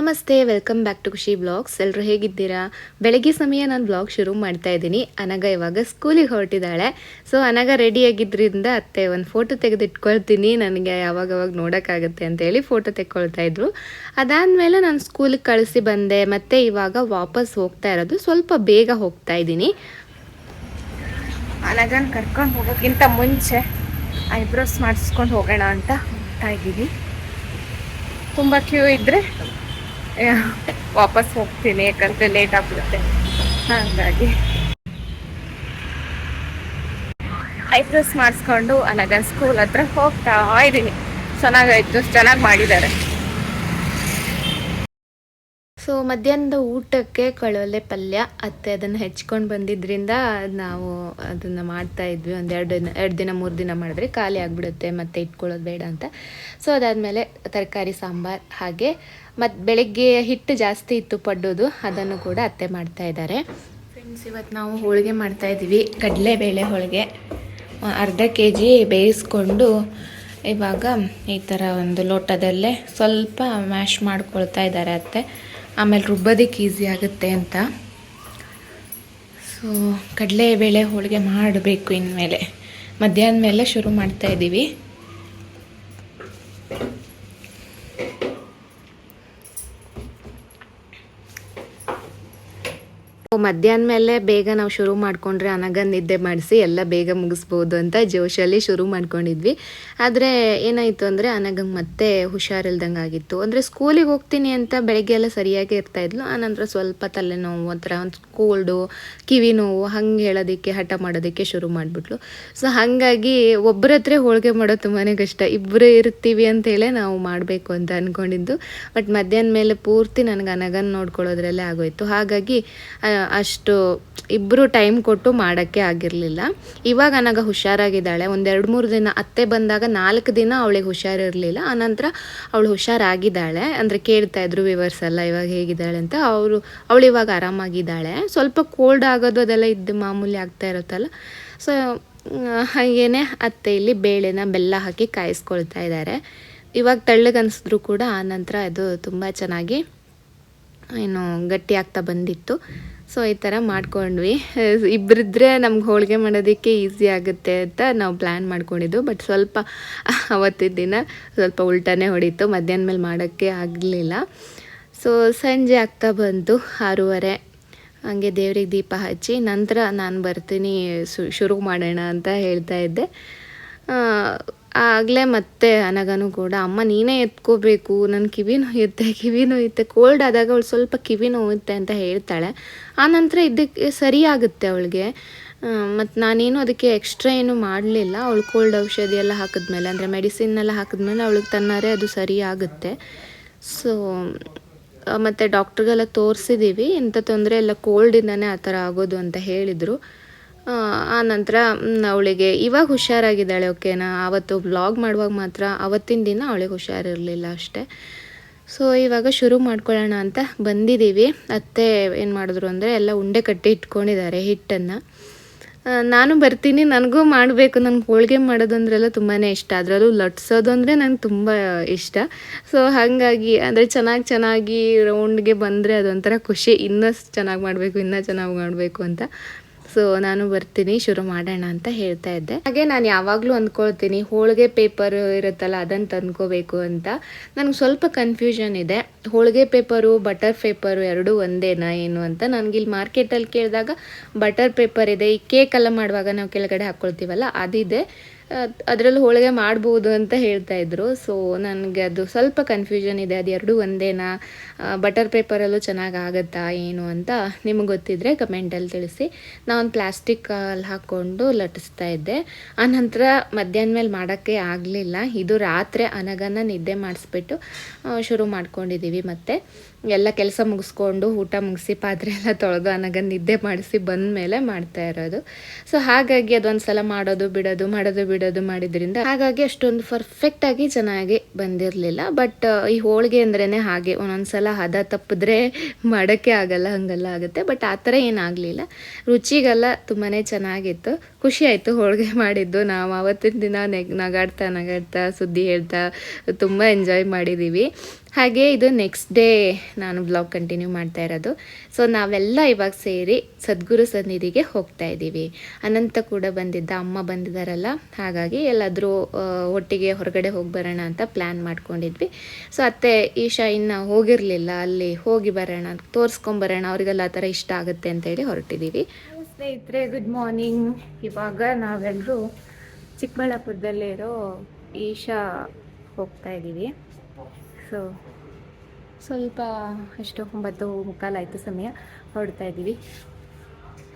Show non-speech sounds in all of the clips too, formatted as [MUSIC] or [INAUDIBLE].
ನಮಸ್ತೆ, welcome back to Khushi blogs. ಎಲ್ಲರೂ ಹೇಗಿದ್ದೀರಾ? ಬೆಳಗ್ಗೆ ಸಮಯ ನಾನು ಬ್ಲಾಗ್ ಶುರು ಮಾಡ್ತಾ ಇದ್ದೀನಿ. ಅನಗ ಇವಾಗ ಸ್ಕೂಲಿಗೆ ಹೊರಟಿದ್ದಾಳೆ. ಸೊ ಅನಗ ರೆಡಿ ಆಗಿದ್ದರಿಂದ ಅತ್ತೆ ಒಂದು ಫೋಟೋ ತೆಗೆದಿಟ್ಕೊಳ್ತೀನಿ. ನನಗೆ ಯಾವಾಗ ಅವಾಗ ನೋಡೋಕ್ಕಾಗುತ್ತೆ ಅಂತೇಳಿ ಫೋಟೋ ತೆಕ್ಕೊಳ್ತಾ ಇದ್ರು. ಅದಾದಮೇಲೆ ನಾನು ಸ್ಕೂಲಿಗೆ ಕಳಿಸಿ ಬಂದೆ. ಮತ್ತು ಇವಾಗ ವಾಪಸ್ ಹೋಗ್ತಾ ಇರೋದು. ಸ್ವಲ್ಪ ಬೇಗ ಹೋಗ್ತಾ ಇದ್ದೀನಿ. ಅನಗನ್ ಕರ್ಕೊಂಡು ಹೋಗೋಕ್ಕಿಂತ ಮುಂಚೆ ಐಬ್ರೋಸ್ ಮಾಡಿಸ್ಕೊಂಡು ಹೋಗೋಣ ಅಂತ ಹೋಗ್ತಾ ಇದ್ದೀನಿ. ತುಂಬ ಕ್ಯೂ ಇದ್ದರೆ ವಾಪಸ್ ಹೋಗ್ತೀನಿ ಯಾಕಂದ್ರೆ ಲೇಟ್ ಆಗ್ಬಿಡುತ್ತೆ. ಹಾಗಾಗಿ. ಐಬ್ರೋಸ್ ಮಾಡಿಸ್ಕೊಂಡು ಅನಗ ಸ್ಕೂಲ್ ಹತ್ರ ಹೋಗ್ತಾ ಇದೀನಿ ಚೆನ್ನಾಗಾಯ್ತು, ಚೆನ್ನಾಗಿ ಮಾಡಿದ್ದಾರೆ. ಸೊ ಮಧ್ಯಾಹ್ನದ ಊಟಕ್ಕೆ ಕಳಲೆ ಪಲ್ಯ, ಅತ್ತೆ ಅದನ್ನು ಹೆಚ್ಕೊಂಡು ಬಂದಿದ್ದರಿಂದ ನಾವು ಅದನ್ನು ಮಾಡ್ತಾ ಇದ್ವಿ. ಒಂದು ಎರಡು ದಿನ ಎರಡು ದಿನ, ಮೂರು ದಿನ ಮಾಡಿದ್ರೆ ಖಾಲಿ ಆಗಿಬಿಡುತ್ತೆ, ಮತ್ತೆ ಇಟ್ಕೊಳ್ಳೋದು ಬೇಡ ಅಂತ. ಸೊ ಅದಾದಮೇಲೆ ತರಕಾರಿ, ಸಾಂಬಾರು ಹಾಗೆ ಮತ್ತು ಬೆಳಗ್ಗೆ ಹಿಟ್ಟು ಜಾಸ್ತಿ ಇತ್ತು ಪಡ್ಡೋದು, ಅದನ್ನು ಕೂಡ ಅತ್ತೆ ಮಾಡ್ತಾ ಇದ್ದಾರೆ ಫ್ರೆಂಡ್ಸ್ ಇವತ್ತು ನಾವು ಹೋಳಿಗೆ ಮಾಡ್ತಾ ಇದ್ದೀವಿ. ಕಡಲೆಬೇಳೆ ಹೋಳಿಗೆ. ಅರ್ಧ ಕೆ ಜಿ ಬೇಯಿಸ್ಕೊಂಡು ಇವಾಗ ಈ ಥರ ಒಂದು ಲೋಟದಲ್ಲೇ ಸ್ವಲ್ಪ ಮ್ಯಾಶ್ ಮಾಡ್ಕೊಳ್ತಾ ಇದ್ದಾರೆ ಅತ್ತೆ. ಆಮೇಲೆ ರುಬ್ಬೋದಕ್ಕೆ ಈಸಿ ಆಗುತ್ತೆ ಅಂತ. ಸೊ ಕಡಲೆಬೇಳೆ ಹೋಳಿಗೆ ಮಾಡಬೇಕು ಇನ್ಮೇಲೆ. ಮಧ್ಯಾಹ್ನ ಮೇಲೆ ಶುರು ಮಾಡ್ತಾ ಮಧ್ಯಾಹ್ನ ಮೇಲೆ ಬೇಗ ನಾವು ಶುರು ಮಾಡ್ಕೊಂಡ್ರೆ ಅನಗ ನಿದ್ದೆ ಮಾಡಿಸಿ ಎಲ್ಲ ಬೇಗ ಮುಗಿಸ್ಬೋದು ಅಂತ ಜೋಶಲ್ಲಿ ಶುರು ಮಾಡ್ಕೊಂಡಿದ್ವಿ. ಆದರೆ ಏನಾಯಿತು ಅಂದರೆ ಅನಗಂಗೆ ಮತ್ತೆ ಹುಷಾರಿಲ್ದಂಗೆ ಆಗಿತ್ತು. ಅಂದರೆ ಸ್ಕೂಲಿಗೆ ಹೋಗ್ತೀನಿ ಅಂತ ಬೆಳಗ್ಗೆ ಎಲ್ಲ ಸರಿಯಾಗಿ ಇರ್ತಾಯಿದ್ಲು ಆನಂತರ ಸ್ವಲ್ಪ ತಲೆನೋವು, ಒಂಥರ ಒಂದು ಕೋಲ್ಡು ಕಿವಿ ನೋವು, ಹಂಗೆ ಹೇಳೋದಕ್ಕೆ, ಹಠ ಮಾಡೋದಕ್ಕೆ ಶುರು ಮಾಡಿಬಿಟ್ಲು. ಸೊ ಹಾಗಾಗಿ ಒಬ್ಬರ ಹತ್ರ ಹೋಳಿಗೆ ಮಾಡೋದು ತುಂಬಾ ಕಷ್ಟ. ಇಬ್ಬರು ಇರ್ತೀವಿ ಅಂತೇಳಿ ನಾವು ಮಾಡಬೇಕು ಅಂತ ಅಂದ್ಕೊಂಡಿದ್ದು ಬಟ್ ಮಧ್ಯಾಹ್ನ ಮೇಲೆ ಪೂರ್ತಿ ನನಗೆ ಅನಗನ್ ನೋಡ್ಕೊಳ್ಳೋದ್ರಲ್ಲೇ ಆಗೋಯ್ತು. ಹಾಗಾಗಿ ಅಷ್ಟು ಇಬ್ಬರು ಟೈಮ್ ಕೊಟ್ಟು ಮಾಡೋಕ್ಕೆ ಆಗಿರಲಿಲ್ಲ. ಇವಾಗ ನನಗ ಹುಷಾರಾಗಿದ್ದಾಳೆ. ಒಂದೆರಡು ಮೂರು ದಿನ ಅತ್ತೆ ಬಂದಾಗ ನಾಲ್ಕು ದಿನ ಅವಳಿಗೆ ಹುಷಾರಿರಲಿಲ್ಲ. ಆನಂತರ ಅವಳು ಹುಷಾರಾಗಿದ್ದಾಳೆ. ಅಂದರೆ ಕೇಳ್ತಾ ಇದ್ರು ವಿವರ್ಸ್ ಎಲ್ಲ ಇವಾಗ ಹೇಗಿದ್ದಾಳೆ ಅಂತ. ಅವರು, ಅವಳು ಇವಾಗ ಆರಾಮಾಗಿದ್ದಾಳೆ. ಸ್ವಲ್ಪ ಕೋಲ್ಡ್ ಆಗೋದು ಅದೆಲ್ಲ ಇದ್ದು ಮಾಮೂಲಿ ಆಗ್ತಾ ಇರುತ್ತಲ್ಲ. ಸೊ ಹಾಗೇನೆ ಅತ್ತೆ ಇಲ್ಲಿ ಬೇಳೆನ ಬೆಲ್ಲ ಹಾಕಿ ಕಾಯಿಸ್ಕೊಳ್ತಾ ಇದ್ದಾರೆ ಇವಾಗ ತಳ್ಳಗನ್ಸಿದ್ರು ಕೂಡ ಆನಂತರ ಅದು ತುಂಬ ಚೆನ್ನಾಗಿ, ಏನು ಗಟ್ಟಿ ಆಗ್ತಾ ಬಂದಿತ್ತು. ಸೊ ಈ ಥರ ಮಾಡ್ಕೊಂಡ್ವಿ. ಇಬ್ಬರಿದ್ರೆ ನಮ್ಗೆ ಹೋಳಿಗೆ ಮಾಡೋದಕ್ಕೆ ಈಸಿ ಆಗುತ್ತೆ ಅಂತ ನಾವು ಪ್ಲ್ಯಾನ್ ಮಾಡ್ಕೊಂಡಿದ್ದು. ಬಟ್ ಸ್ವಲ್ಪ ಅವತ್ತಿನ ದಿನ ಸ್ವಲ್ಪ ಉಲ್ಟಾನೇ ಹೊಡೀತು. ಮಧ್ಯಾಹ್ನ ಮೇಲೆ ಮಾಡೋಕ್ಕೆ ಆಗಲಿಲ್ಲ. ಸೊ ಸಂಜೆ ಆಗ್ತಾ ಬಂತು ಆರೂವರೆ. ಹಂಗೆ ದೇವ್ರಿಗೆ ದೀಪ ಹಚ್ಚಿ ನಂತರ ನಾನು ಬರ್ತೀನಿ ಶುರು ಮಾಡೋಣ ಅಂತ ಹೇಳ್ತಾ ಇದ್ದೆ. ಆಗಲೇ ಮತ್ತೆ ಅನಗನು ಕೂಡ, ಅಮ್ಮ, ನೀನೇ ಎತ್ಕೋಬೇಕು ನನ್ನ ಕಿವಿ ನೋಯುತ್ತೆ ಕಿವಿ ನೋಯುತ್ತೆ ಕೋಲ್ಡ್ ಆದಾಗ ಅವಳು ಸ್ವಲ್ಪ ಕಿವಿ ನೋಯುತ್ತೆ ಅಂತ ಹೇಳ್ತಾಳೆ. ಆನಂತರ ಇದಕ್ಕೆ ಸರಿಯಾಗುತ್ತೆ ಅವಳಿಗೆ. ಮತ್ತು ನಾನೇನು ಅದಕ್ಕೆ ಎಕ್ಸ್ಟ್ರಾ ಏನು ಮಾಡಲಿಲ್ಲ. ಅವಳು ಕೋಲ್ಡ್ ಔಷಧಿ ಎಲ್ಲ ಹಾಕಿದ್ಮೇಲೆ, ಅಂದರೆ ಮೆಡಿಸಿನ್ನೆಲ್ಲ ಹಾಕಿದ್ಮೇಲೆ ಅವಳಿಗೆ ತನ್ನಾರೆ ಅದು ಸರಿಯಾಗುತ್ತೆ. ಸೊ ಮತ್ತು ಡಾಕ್ಟ್ರಿಗೆಲ್ಲ ತೋರಿಸಿದ್ದೀವಿ ಎಂಥ ತೊಂದರೆ ಇಲ್ಲ ಕೋಲ್ಡಿಂದನೇ ಆ ಥರ ಆಗೋದು ಅಂತ ಹೇಳಿದರು. ಆ ನಂತರ ಅವಳಿಗೆ ಇವಾಗ ಹುಷಾರಾಗಿದ್ದಾಳೆ, ಓಕೆನಾ? ಆವತ್ತು ಬ್ಲಾಗ್ ಮಾಡುವಾಗ ಮಾತ್ರ ಅವತ್ತಿನ ದಿನ ಅವಳಿಗೆ ಹುಷಾರಿರಲಿಲ್ಲ ಅಷ್ಟೇ. ಸೊ ಇವಾಗ ಶುರು ಮಾಡ್ಕೊಳ್ಳೋಣ ಅಂತ ಬಂದಿದ್ದೀವಿ. ಅತ್ತೆ ಏನು ಮಾಡಿದ್ರು ಅಂದರೆ, ಎಲ್ಲ ಉಂಡೆ ಕಟ್ಟಿ ಇಟ್ಕೊಂಡಿದ್ದಾರೆ, ಹಿಟ್ಟನ್ನು. ನಾನು ಬರ್ತೀನಿ, ನನಗೂ ಮಾಡಬೇಕು. ನನಗೆ ಹೋಳಿಗೆ ಮಾಡೋದಂದ್ರೆಲ್ಲ ತುಂಬಾ ಇಷ್ಟ. ಅದರಲ್ಲೂ ಲಟ್ಸೋದು ಅಂದರೆ ನಂಗೆ ತುಂಬ ಇಷ್ಟ. ಸೊ ಹಾಗಾಗಿ, ಅಂದರೆ ಚೆನ್ನಾಗಿ ಚೆನ್ನಾಗಿ ರೌಂಡ್ಗೆ ಬಂದರೆ ಅದೊಂಥರ ಖುಷಿ. ಇನ್ನೂ ಚೆನ್ನಾಗಿ ಮಾಡಬೇಕು, ಇನ್ನೂ ಚೆನ್ನಾಗಿ ಮಾಡಬೇಕು ಅಂತ. ಸೊ ನಾನು ಬರ್ತೀನಿ, ಶುರು ಮಾಡೋಣ ಅಂತ ಹೇಳ್ತಾ ಇದ್ದೆ. ಹಾಗೆ ನಾನು ಯಾವಾಗಲೂ ಅಂದ್ಕೊಳ್ತೀನಿ, ಹೋಳಿಗೆ ಪೇಪರ್ ಇರುತ್ತಲ್ಲ ಅದನ್ನು ತಂದ್ಕೋಬೇಕು ಅಂತ. ನನಗೆ ಸ್ವಲ್ಪ ಕನ್ಫ್ಯೂಷನ್ ಇದೆ. ಹೋಳಿಗೆ ಪೇಪರು ಬಟರ್ ಪೇಪರು ಎರಡೂ ಒಂದೇನಾ ಏನು ಅಂತ ನನಗೆ ಇಲ್ಲಿ ಮಾರ್ಕೆಟಲ್ಲಿ ಕೇಳಿದಾಗ ಬಟರ್ ಪೇಪರ್ ಇದೆ. ಈ ಕೇಕ್ ಎಲ್ಲ ಮಾಡುವಾಗ ನಾವು ಕೆಳಗಡೆ ಹಾಕ್ಕೊಳ್ತೀವಲ್ಲ ಅದಿದೆ. ಅದರಲ್ಲಿ ಹೋಳಿಗೆ ಮಾಡ್ಬೋದು ಅಂತ ಹೇಳ್ತಾ ಇದ್ರು. ಸೊ ನನಗೆ ಅದು ಸ್ವಲ್ಪ ಕನ್ಫ್ಯೂಷನ್ ಇದೆ. ಅದು ಎರಡೂ ಒಂದೇನಾ? ಬಟರ್ ಪೇಪರಲ್ಲೂ ಚೆನ್ನಾಗಿ ಆಗುತ್ತಾ, ಏನು ಅಂತ ನಿಮಗೆ ಗೊತ್ತಿದ್ರೆ ಕಮೆಂಟಲ್ಲಿ ತಿಳಿಸಿ. ನಾನು ಪ್ಲಾಸ್ಟಿಕ್ಕಲ್ಲಿ ಹಾಕ್ಕೊಂಡು ಲಟಿಸ್ತಾ ಇದ್ದೆ. ಆನಂತರ ಮಧ್ಯಾಹ್ನ ಮೇಲೆ ಮಾಡೋಕ್ಕೆ ಆಗಲಿಲ್ಲ. ಇದು ರಾತ್ರಿ ಅನಗನ ನಿದ್ದೆ ಮಾಡಿಸ್ಬಿಟ್ಟು ಶುರು ಮಾಡ್ಕೊಂಡಿದ್ದೀವಿ ಮತ್ತೆ. ಎಲ್ಲ ಕೆಲಸ ಮುಗಿಸ್ಕೊಂಡು ಊಟ ಮುಗಿಸಿ ಪಾತ್ರೆ ಎಲ್ಲ ತೊಳೆದು ಅನಗ ನಿದ್ದೆ ಮಾಡಿಸಿ ಬಂದ ಮೇಲೆ ಮಾಡ್ತಾ ಇರೋದು. ಸೊ ಹಾಗಾಗಿ ಅದೊಂದು ಸಲ ಮಾಡೋದು, ಬಿಡೋದು ಮಾಡೋದು, ಬಿಡೋದು ಮಾಡಿದ್ರಿಂದ ಹಾಗಾಗಿ ಅಷ್ಟೊಂದು ಪರ್ಫೆಕ್ಟಾಗಿ ಚೆನ್ನಾಗಿ ಬಂದಿರಲಿಲ್ಲ. ಬಟ್ ಈ ಹೋಳಿಗೆ ಅಂದ್ರೇ ಹಾಗೆ ಒಂದೊಂದು ಸಲ ಹದ ತಪ್ಪಿದ್ರೆ ಮಾಡೋಕ್ಕೆ ಆಗಲ್ಲ, ಹಂಗೆಲ್ಲ ಆಗುತ್ತೆ. ಬಟ್ ಆ ಥರ ಏನಾಗಲಿಲ್ಲ. ರುಚಿಗೆಲ್ಲ ತುಂಬಾ ಚೆನ್ನಾಗಿತ್ತು. ಖುಷಿ ಆಯಿತು ಹೋಳಿಗೆ ಮಾಡಿದ್ದು. ನಾವು ಆವತ್ತಿನ ದಿನ ನೆಗ್ ನಗಾಡ್ತಾ ನಗಾಡ್ತಾ ಸುದ್ದಿ ಹೇಳ್ತಾ ತುಂಬ ಎಂಜಾಯ್ ಮಾಡಿದ್ದೀವಿ ಹಾಗೆ ಇದು ನೆಕ್ಸ್ಟ್ ಡೇ ನಾನು ಬ್ಲಾಗ್ ಕಂಟಿನ್ಯೂ ಮಾಡ್ತಾ ಇರೋದು. ಸೊ ನಾವೆಲ್ಲ ಇವಾಗ ಸೇರಿ ಸದ್ಗುರು ಸನ್ನಿಧಿಗೆ ಹೋಗ್ತಾ ಇದ್ದೀವಿ. ಅನಂತ ಕೂಡ ಬಂದಿದ್ದ, ಅಮ್ಮ ಬಂದಿದ್ದಾರಲ್ಲ ಹಾಗಾಗಿ ಎಲ್ಲಾದರೂ ಒಟ್ಟಿಗೆ ಹೊರಗಡೆ ಹೋಗಿ ಬರೋಣ ಅಂತ ಪ್ಲ್ಯಾನ್ ಮಾಡ್ಕೊಂಡಿದ್ವಿ. ಸೊ ಅತ್ತೆ ಈಶಾ ಇನ್ನು ಹೋಗಿರಲಿಲ್ಲ, ಅಲ್ಲಿ ಹೋಗಿ ಬರೋಣ ತೋರಿಸ್ಕೊಂಬರೋಣ ಅವ್ರಿಗೆಲ್ಲ ಆ ಥರ ಇಷ್ಟ ಆಗುತ್ತೆ ಅಂತೇಳಿ ಹೊರಟಿದ್ದೀವಿ. ಸ್ನೇಹಿತರೆ ಗುಡ್ ಮಾರ್ನಿಂಗ್ ಇವಾಗ ನಾವೆಲ್ಲರೂ ಚಿಕ್ಕಬಳ್ಳಾಪುರದಲ್ಲಿರೋ ಈಶಾ ಹೋಗ್ತಾ ಇದ್ದೀವಿ. ಸೊ ಸ್ವಲ್ಪ ಎಷ್ಟು ಒಂಬತ್ತು ಮುಕ್ಕಾಲಾಯಿತು ಸಮಯ ಹೊರಡ್ತಾ ಇದ್ದೀವಿ.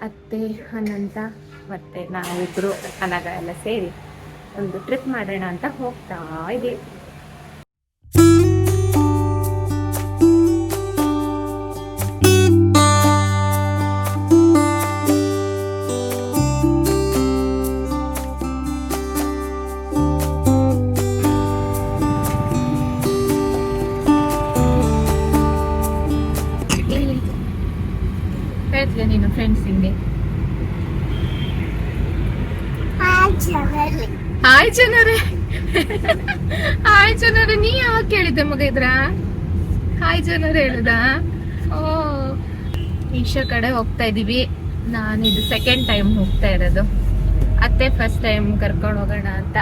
ಅತ್ತೆ, ಅನಂತ, ಮತ್ತು ನಾವಿಬ್ಬರು ಅನಗ ಎಲ್ಲ ಸೇರಿ ಒಂದು ಟ್ರಿಪ್ ಮಾಡೋಣ ಅಂತ ಹೋಗ್ತಾ ಇದ್ದೀವಿ. ಹೇಳ್ತಿಲ್ಲ ನೀನು ಫ್ರೆಂಡ್ಸ್ ಹಿಂಗೆ ಹಾಯ್ ಜನರೇ ಹಾಯ್ ಜನರೇ ನೀ ಯಾವಾಗ ಕೇಳಿದ್ದೆ ಮಗ ಇದ್ರ ಹಾಯ್ ಜನರೇ ಹೇಳುದ ಓ ಈಶಾ ಕಡೆ ಹೋಗ್ತಾ ಇದೀವಿ. ನಾನು ಇದು ಸೆಕೆಂಡ್ ಟೈಮ್ ಹೋಗ್ತಾ ಇರೋದು. ಅತ್ತೆ ಫಸ್ಟ್ ಟೈಮ್ ಕರ್ಕೊಂಡು ಹೋಗೋಣ ಅಂತ.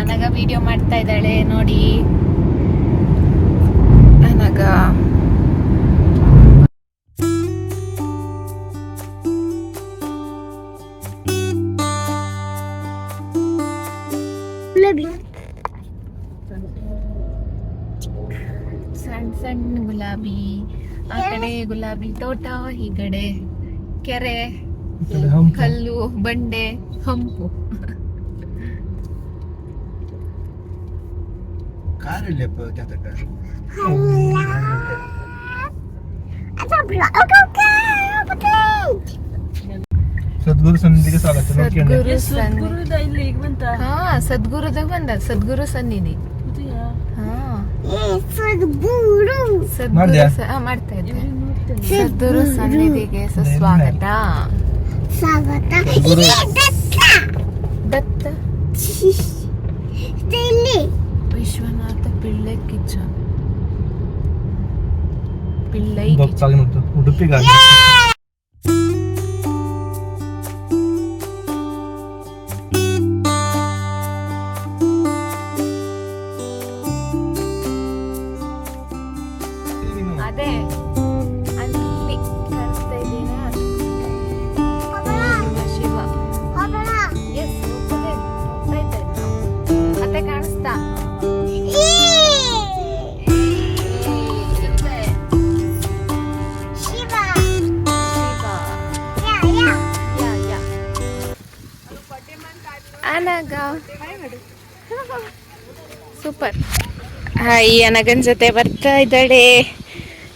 ಅನಗ ವಿಡಿಯೋ ಮಾಡ್ತಾ ಇದ್ದಾಳೆ ನೋಡಿ. ಅನಗ ಸಣ್ಣ ಸಣ್ಣ ಗುಲಾಬಿ ಆ ಕಡೆ ಗುಲಾಬಿ ತೋಟ ಈ ಕಡೆ ಕೆರೆ ಕಲ್ಲು ಬಂಡೆ ಹಂಪು. ಸದ್ಗುರು ಸನ್ನಿಧಿಗೆ ಸ್ವಾಗತ ಇಲ್ಲಿ ಹಾ ಸದ್ಗುರುದಾಗ ಬಂದ ಸದ್ಗುರು ಸನ್ನಿಧಿ ಮಾಡ್ತಾ ಇದ್ದೆ ಸದ್ಗುರು ಸನ್ನಿಧಿಗೆ ಸುಸ್ವಾಗತ ದತ್ತ ವಿಶ್ವನಾಥ ಪಿಳ್ಳೆ ಕಿಚ್ಚ ಪಿಳ್ಳೈ ಕಿಚ್ಚ ಭಕ್ತಾಗಿ ನೋಡ್ತು ಉಡುಪಿಗಾಗಿ [LAUGHS] ಸೂಪರ್ ಹಾಯ್ ಅನಗನ್ ಜೊತೆ ಬರ್ತಾ ಇದ್ದಾಳೆ.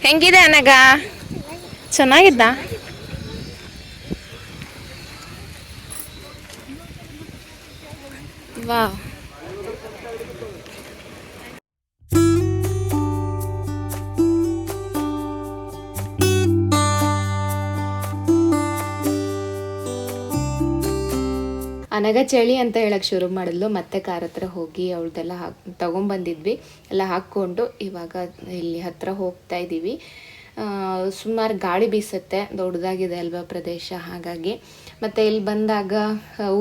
ಹೆಂಗಿದೆ ಅನಗ? ಚೆನ್ನಾಗಿದ್ದ? ವಾ ಅನಗ ಚಳಿ ಅಂತ ಹೇಳಕ್ ಶುರು ಮಾಡಿದ್ಲು. ಮತ್ತೆ ಕಾರ್ ಹತ್ರ ಹೋಗಿ ಅವಳದೆಲ್ಲ ಹಾಕ್, ತಗೊಂಬಂದಿದ್ವಿ. ಎಲ್ಲ ಹಾಕ್ಕೊಂಡು ಇವಾಗ ಇಲ್ಲಿ ಹತ್ರ ಹೋಗ್ತಾ ಇದ್ದೀವಿ ಸುಮಾರು ಗಾಳಿ ಬೀಸುತ್ತೆ. ದೊಡ್ಡದಾಗಿದೆ ಅಲ್ವಾ ಪ್ರದೇಶ ಹಾಗಾಗಿ. ಮತ್ತು ಇಲ್ಲಿ ಬಂದಾಗ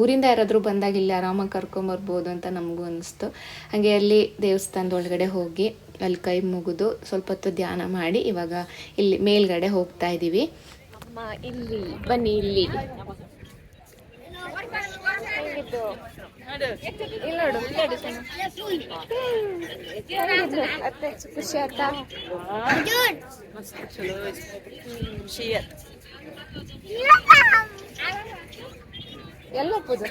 ಊರಿಂದ ಯಾರಾದರೂ ಬಂದಾಗ ಇಲ್ಲಿ ಆರಾಮಾಗಿ ಕರ್ಕೊಂಬರ್ಬೋದು ಅಂತ ನಮಗೂ ಅನಿಸ್ತು. ಹಾಗೆ ಅಲ್ಲಿ ದೇವಸ್ಥಾನದ ಒಳಗಡೆ ಹೋಗಿ ಅಲ್ಲಿ ಕೈ ಮುಗಿದು ಸ್ವಲ್ಪ ಹೊತ್ತು ಧ್ಯಾನ ಮಾಡಿ ಇವಾಗ ಇಲ್ಲಿ ಮೇಲ್ಗಡೆ ಹೋಗ್ತಾ ಇದ್ದೀವಿ ಇಲ್ಲಿ, ಬನ್ನಿ ಇಲ್ಲಿ. ಇಲ್ಲ ನೋಡು? ಅತ್ತೆ, ಖುಷಿ ಆಯ್ತಾ? ಎಲ್ಲ ಪೂಜೆ.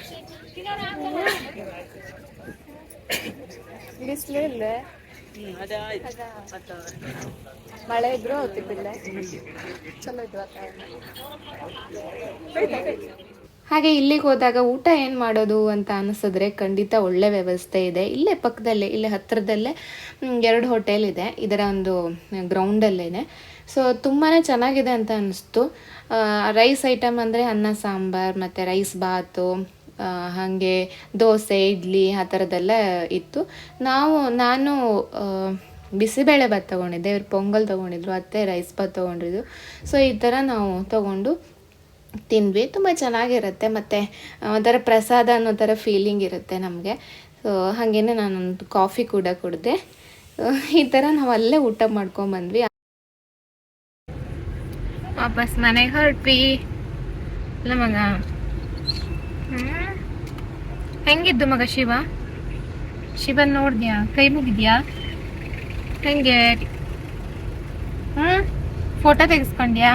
ಬಿಸಿಲು ಇಲ್ಲ. ಮಳೆ ಇದ್ರು ಹೋಗ್ತಿದ್ದಿಲ್ಲ ಚಲೋ ಇದ್ವಾ ಹಾಗೆ ಇಲ್ಲಿಗೆ ಹೋದಾಗ ಊಟ ಏನು ಮಾಡೋದು ಅಂತ ಅನಿಸಿದ್ರೆ ಖಂಡಿತ ಒಳ್ಳೆ ವ್ಯವಸ್ಥೆ ಇದೆ. ಇಲ್ಲೇ ಪಕ್ಕದಲ್ಲೇ, ಇಲ್ಲೇ ಹತ್ತಿರದಲ್ಲೇ ಎರಡು ಹೋಟೆಲ್ ಇದೆ. ಇದರ ಒಂದು ಗ್ರೌಂಡಲ್ಲೇ ಸೊ ತುಂಬಾ ಚೆನ್ನಾಗಿದೆ ಅಂತ ಅನಿಸ್ತು. ರೈಸ್ ಐಟಮ್ ಅಂದರೆ ಅನ್ನ ಸಾಂಬಾರ್, ಮತ್ತು ರೈಸ್ ಬಾತು ಹಾಗೆ ದೋಸೆ, ಇಡ್ಲಿ ಆ ಥರದ್ದೆಲ್ಲ ಇತ್ತು. ನಾವು, ನಾನು ಬಿಸಿಬೇಳೆ ಭಾತ್ ತೊಗೊಂಡಿದ್ದೆ. ಇವ್ರು ಪೊಂಗಲ್ ತೊಗೊಂಡಿದ್ರು, ಅತ್ತೆ ರೈಸ್ ಭಾತ್ ತೊಗೊಂಡಿದ್ರು. ಸೊ ಈ ಥರ ನಾವು ತೊಗೊಂಡು ತಿಂದ್ವಿ. ತುಂಬ ಚೆನ್ನಾಗಿರುತ್ತೆ ಮತ್ತು ಒಂಥರ ಪ್ರಸಾದ ಅನ್ನೋ ಥರ ಫೀಲಿಂಗ್ ಇರುತ್ತೆ ನಮಗೆ. ಸೊ ಹಾಗೇನೆ ನಾನೊಂದು ಕಾಫಿ ಕೂಡ ಕುಡಿದೆ. ಈ ಥರ ನಾವು ಅಲ್ಲೇ ಊಟ ಮಾಡ್ಕೊಂಬಂದ್ವಿ. ವಾಪಸ್ ಮನೆಗೆ ಹೊರಟ್ವಿ. ಇಲ್ಲ ಮಗ. ಹೆಂಗಿದ್ದು ಮಗ ಶಿವ? ಶಿವ ನೋಡಿದ್ಯಾ? ಕೈ ಮುಗಿದ್ಯಾ? ಹೆಂಗೆ? ಹ್ಞೂ ಫೋಟೋ ತೆಗೆಸ್ಕೊಂಡ್ಯಾ?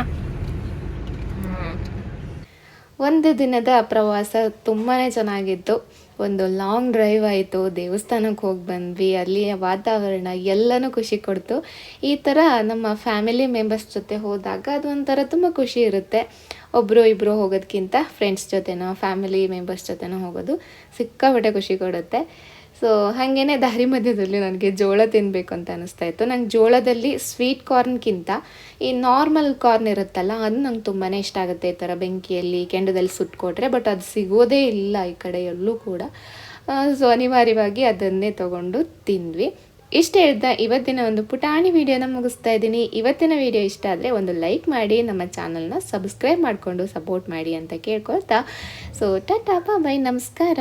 ಒಂದು ದಿನದ ಪ್ರವಾಸ ತುಂಬಾ ಚೆನ್ನಾಗಿತ್ತು. ಒಂದು ಲಾಂಗ್ ಡ್ರೈವ್ ಆಯಿತು. ದೇವಸ್ಥಾನಕ್ಕೆ ಹೋಗಿ ಬಂದ್ವಿ. ಅಲ್ಲಿಯ ವಾತಾವರಣ ಎಲ್ಲನೂ ಖುಷಿ ಕೊಡ್ತು. ಈ ಥರ ನಮ್ಮ ಫ್ಯಾಮಿಲಿ ಮೆಂಬರ್ಸ್ ಜೊತೆ ಹೋದಾಗ ಅದು ಒಂಥರ ತುಂಬ ಖುಷಿ ಇರುತ್ತೆ. ಒಬ್ಬರು ಇಬ್ಬರು ಹೋಗೋದಕ್ಕಿಂತ ಫ್ರೆಂಡ್ಸ್ ಜೊತೆನೋ ಫ್ಯಾಮಿಲಿ ಮೆಂಬರ್ಸ್ ಜೊತೆನೋ ಹೋಗೋದು ಸಿಕ್ಕಾಪಟ್ಟೆ ಖುಷಿ ಕೊಡುತ್ತೆ. ಸೊ ಹಾಗೇನೆ ದಾರಿ ಮಧ್ಯದಲ್ಲಿ ನನಗೆ ಜೋಳ ತಿನ್ನಬೇಕು ಅಂತ ಅನಿಸ್ತಾ ಇತ್ತು. ನಂಗೆ ಜೋಳದಲ್ಲಿ ಸ್ವೀಟ್ ಕಾರ್ನ್ಗಿಂತ ಈ ನಾರ್ಮಲ್ ಕಾರ್ನ್ ಇರುತ್ತಲ್ಲ, ಅದು ನಂಗೆ ತುಂಬಾ ಇಷ್ಟ ಆಗುತ್ತೆ ಈ ಥರ ಬೆಂಕಿಯಲ್ಲಿ, ಕೆಂಡದಲ್ಲಿ ಸುಟ್ಕೊಟ್ರೆ ಬಟ್ ಅದು ಸಿಗೋದೇ ಇಲ್ಲ ಈ ಕಡೆ. ಎಲ್ಲೂ ಕೂಡ ಸೊ ಅನಿವಾರ್ಯವಾಗಿ ಅದನ್ನೇ ತಗೊಂಡು ತಿಂದ್ವಿ. ಇಷ್ಟ ಹೇಳ್ತಾ ಇವತ್ತಿನ ಒಂದು ಪುಟಾಣಿ ವಿಡಿಯೋನ ಮುಗಿಸ್ತಾ ಇದ್ದೀನಿ. ಇವತ್ತಿನ ವಿಡಿಯೋ ಇಷ್ಟ ಆದರೆ ಒಂದು ಲೈಕ್ ಮಾಡಿ, ನಮ್ಮ ಚಾನಲ್ನ ಸಬ್ಸ್ಕ್ರೈಬ್ ಮಾಡಿಕೊಂಡು ಸಪೋರ್ಟ್ ಮಾಡಿ ಅಂತ ಕೇಳ್ಕೊಳ್ತಾ. ಸೊ ಟಾಟಾ ಬಾಯ್ ನಮಸ್ಕಾರ.